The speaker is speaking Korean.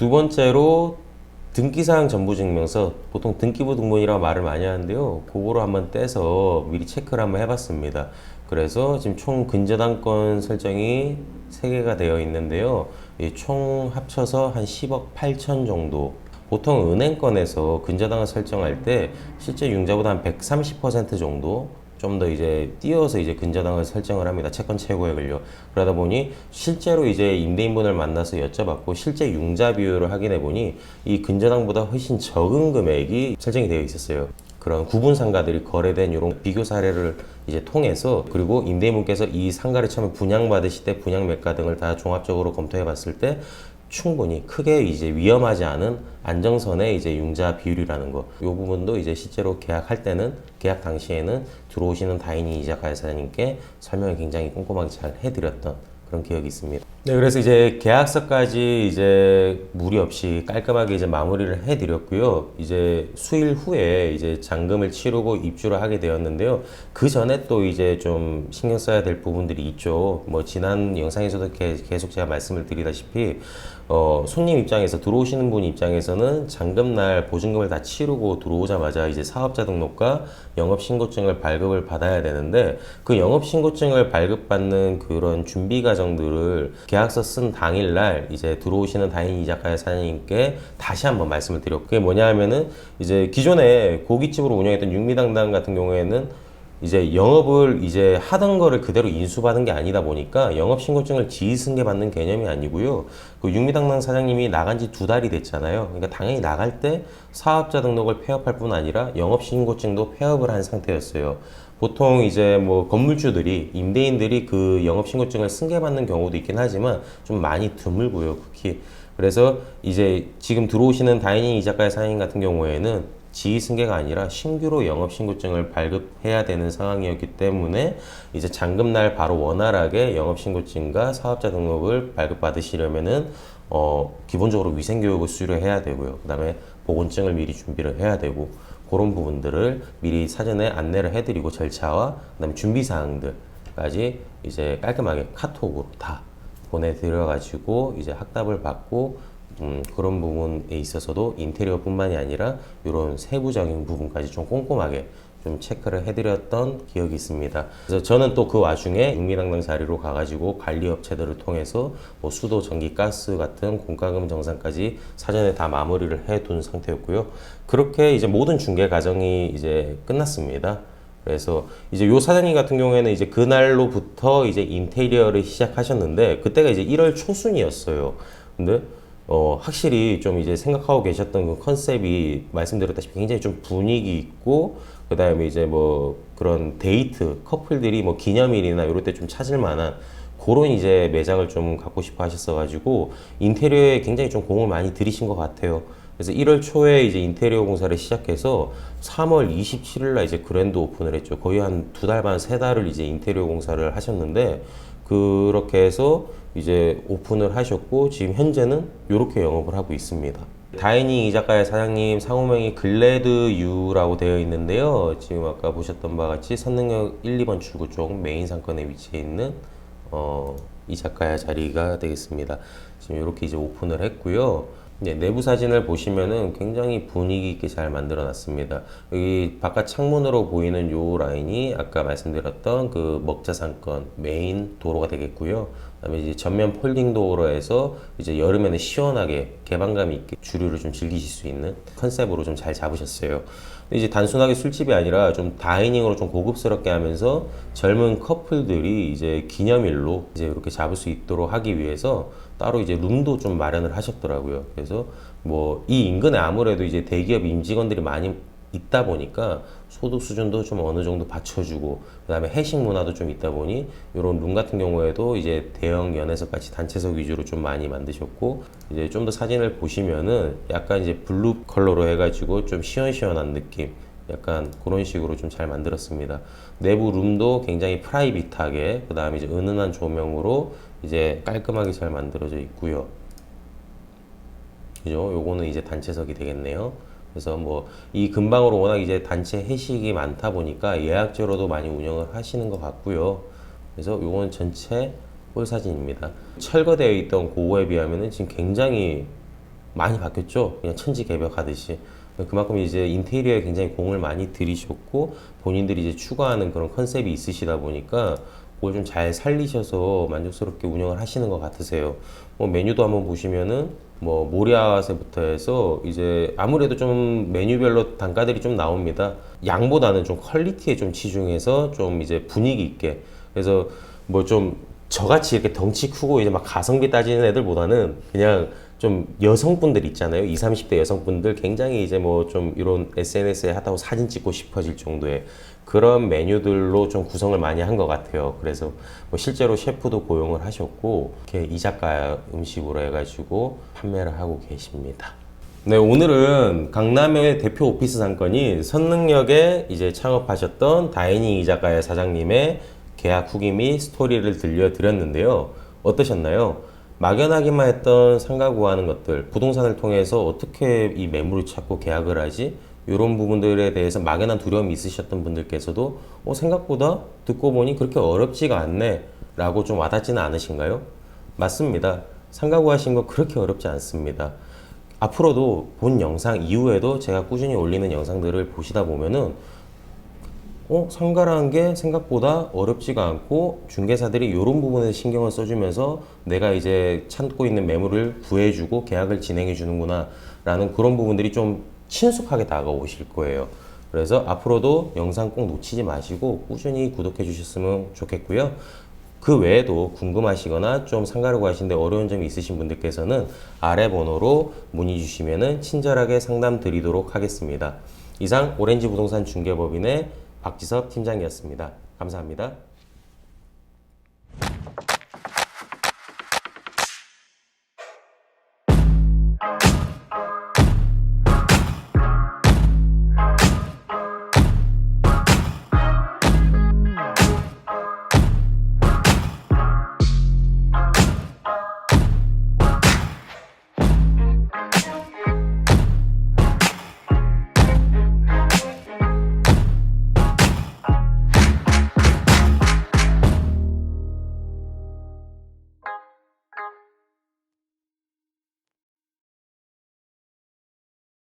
두 번째로 등기사항 전부증명서 보통 등기부 등본이라고 말을 많이 하는데요. 그거로 한번 떼서 미리 체크를 한번 해봤습니다. 그래서 지금 총 근저당권 설정이 3개가 되어 있는데요. 이총 합쳐서 한 10억 8천 정도. 보통 은행권에서 근저당을 설정할 때 실제 융자보다 한 130% 정도 좀 더 이제 띄어서 이제 근저당을 설정을 합니다. 채권 최고액을요. 그러다 보니 실제로 이제 임대인분을 만나서 여쭤봤고 실제 융자 비율을 확인해 보니 이 근저당보다 훨씬 적은 금액이 설정이 되어 있었어요. 그런 구분 상가들이 거래된 이런 비교 사례를 이제 통해서 그리고 임대인분께서 이 상가를 처음에 분양받으실 때 분양 매가 등을 다 종합적으로 검토해 봤을 때 충분히 크게 이제 위험하지 않은 안정선의 이제 융자 비율이라는 거. 이 부분도 이제 실제로 계약할 때는 계약 당시에는 들어오시는 다이닝 이자카 사장님께 설명을 굉장히 꼼꼼하게 잘 해드렸던 그런 기억이 있습니다. 네, 그래서 이제 계약서까지 이제 무리 없이 깔끔하게 이제 마무리를 해드렸고요. 이제 수일 후에 이제 잔금을 치르고 입주를 하게 되었는데요. 그 전에 또 이제 좀 신경 써야 될 부분들이 있죠. 뭐 지난 영상에서도 게- 계속 제가 말씀을 드리다시피 어, 손님 입장에서 들어오시는 분 입장에서는 잔금날 보증금을 다 치르고 들어오자마자 이제 사업자 등록과 영업신고증을 발급을 받아야 되는데 그 영업신고증을 발급받는 그런 준비 과정들을 계약서 쓴 당일날 이제 들어오시는 다인 이자카야 사장님께 다시 한번 말씀을 드렸고 그게 뭐냐 하면은 이제 기존에 고깃집으로 운영했던 육미당당 같은 경우에는 이제 영업을 이제 하던 거를 그대로 인수받은 게 아니다 보니까 영업신고증을 지휘승계 받는 개념이 아니고요. 그 육미당당 사장님이 나간 지 두 달이 됐잖아요. 그러니까 당연히 나갈 때 사업자 등록을 폐업할 뿐 아니라 영업신고증도 폐업을 한 상태였어요. 보통 이제 뭐 건물주들이 임대인들이 그 영업신고증을 승계받는 경우도 있긴 하지만 좀 많이 드물고요. 특히 그래서 이제 지금 들어오시는 다이닝 이자카야 사장님 같은 경우에는 지휘 승계가 아니라 신규로 영업신고증을 발급해야 되는 상황이었기 때문에 이제 잔금날 바로 원활하게 영업신고증과 사업자 등록을 발급받으시려면은 어 기본적으로 위생교육을 수료해야 되고요. 그 다음에 보건증을 미리 준비를 해야 되고 그런 부분들을 미리 사전에 안내를 해드리고 절차와 그다음에 준비 사항들까지 이제 깔끔하게 카톡으로 다 보내드려 가지고 이제 학답을 받고 음, 그런 부분에 있어서도 인테리어뿐만이 아니라 이런 세부적인 부분까지 좀 꼼꼼하게 좀 체크를 해드렸던 기억이 있습니다. 그래서 저는 또 그 와중에 육미당당 자리로 가가지고 관리업체들을 통해서 뭐 수도, 전기, 가스 같은 공과금 정산까지 사전에 다 마무리를 해둔 상태였고요. 그렇게 이제 모든 중개 과정이 이제 끝났습니다. 그래서 이제 요 사장님 같은 경우에는 이제 그날로부터 이제 인테리어를 시작하셨는데 그때가 이제 1월 초순이었어요. 근데 어, 확실히 좀 이제 생각하고 계셨던 그 컨셉이 말씀드렸다시피 굉장히 좀 분위기 있고 그 다음에 이제 뭐 그런 데이트 커플들이 뭐 기념일이나 이럴 때 좀 찾을 만한 그런 이제 매장을 좀 갖고 싶어 하셨어가지고 인테리어에 굉장히 좀 공을 많이 들이신 것 같아요. 그래서 1월 초에 이제 인테리어 공사를 시작해서 3월 27일 날 이제 그랜드 오픈을 했죠. 거의 한 두 달 반, 세 달을 이제 인테리어 공사를 하셨는데 그렇게 해서 이제 오픈을 하셨고 지금 현재는 이렇게 영업을 하고 있습니다. 다이닝 이자카야 사장님 상호명이 글래드 유라고 되어 있는데요. 지금 아까 보셨던 바와 같이 선능역 1, 2번 출구 쪽 메인 상권에 위치해 있는 어, 이자카야 자리가 되겠습니다. 지금 이렇게 이제 오픈을 했고요. 네, 내부 사진을 보시면은 굉장히 분위기 있게 잘 만들어 놨습니다. 여기 바깥 창문으로 보이는 요 라인이 아까 말씀드렸던 그 먹자 상권 메인 도로가 되겠고요. 그다음에 이제 전면 폴딩 도로에서 이제 여름에는 시원하게 개방감 있게 주류를 좀 즐기실 수 있는 컨셉으로 좀 잘 잡으셨어요. 이제 단순하게 술집이 아니라 좀 다이닝으로 좀 고급스럽게 하면서 젊은 커플들이 이제 기념일로 이제 이렇게 잡을 수 있도록 하기 위해서 따로 이제 룸도 좀 마련을 하셨더라고요. 그래서 뭐 이 인근에 아무래도 이제 대기업 임직원들이 많이 있다 보니까 소득 수준도 좀 어느 정도 받쳐주고 그다음에 회식 문화도 좀 있다 보니 이런 룸 같은 경우에도 이제 대형 연회석 같이 단체석 위주로 좀 많이 만드셨고 이제 좀 더 사진을 보시면은 약간 이제 블루 컬러로 해가지고 좀 시원시원한 느낌 약간 그런 식으로 좀 잘 만들었습니다. 내부 룸도 굉장히 프라이빗하게 그 다음에 이제 은은한 조명으로 이제 깔끔하게 잘 만들어져 있고요. 그죠? 요거는 이제 단체석이 되겠네요. 그래서 뭐 이 근방으로 워낙 이제 단체 회식이 많다 보니까 예약제로도 많이 운영을 하시는 것 같고요. 그래서 요거는 전체 홀 사진입니다. 철거되어 있던 고거에 비하면은 지금 굉장히 많이 바뀌었죠. 그냥 천지개벽하듯이. 그만큼 이제 인테리어에 굉장히 공을 많이 들이셨고 본인들이 이제 추구하는 그런 컨셉이 있으시다 보니까 그걸 좀 잘 살리셔서 만족스럽게 운영을 하시는 것 같으세요. 뭐 메뉴도 한번 보시면은 뭐 모리아세부터 해서 이제 아무래도 좀 메뉴별로 단가들이 좀 나옵니다. 양보다는 좀 퀄리티에 좀 치중해서 좀 이제 분위기 있게 그래서 뭐 좀 저같이 이렇게 덩치 크고 이제 막 가성비 따지는 애들보다는 그냥 좀 여성분들 있잖아요. 20, 30대 여성분들 굉장히 이제 뭐 좀 이런 SNS에 하다고 사진 찍고 싶어질 정도의 그런 메뉴들로 좀 구성을 많이 한 것 같아요. 그래서 뭐 실제로 셰프도 고용을 하셨고 이렇게 이자카 음식으로 해가지고 판매를 하고 계십니다. 네, 오늘은 강남의 대표 오피스 상권인 선능역에 이제 창업하셨던 다이닝 이자카야 사장님의 계약 후기 및 스토리를 들려드렸는데요. 어떠셨나요? 막연하기만 했던 상가 구하는 것들, 부동산을 통해서 어떻게 이 매물을 찾고 계약을 하지? 이런 부분들에 대해서 막연한 두려움이 있으셨던 분들께서도 어, 생각보다 듣고 보니 그렇게 어렵지가 않네 라고 좀 와닿지는 않으신가요? 맞습니다. 상가 구하신 거 그렇게 어렵지 않습니다. 앞으로도 본 영상 이후에도 제가 꾸준히 올리는 영상들을 보시다 보면은 어, 상가라는 게 생각보다 어렵지가 않고 중개사들이 이런 부분에 신경을 써주면서 내가 이제 찾고 있는 매물을 구해주고 계약을 진행해 주는구나 라는 그런 부분들이 좀 친숙하게 다가오실 거예요. 그래서 앞으로도 영상 꼭 놓치지 마시고 꾸준히 구독해 주셨으면 좋겠고요. 그 외에도 궁금하시거나 좀 상가를 구하시는데 어려운 점이 있으신 분들께서는 아래 번호로 문의 주시면 친절하게 상담 드리도록 하겠습니다. 이상 오렌지 부동산 중개법인의 박지섭 팀장이었습니다. 감사합니다.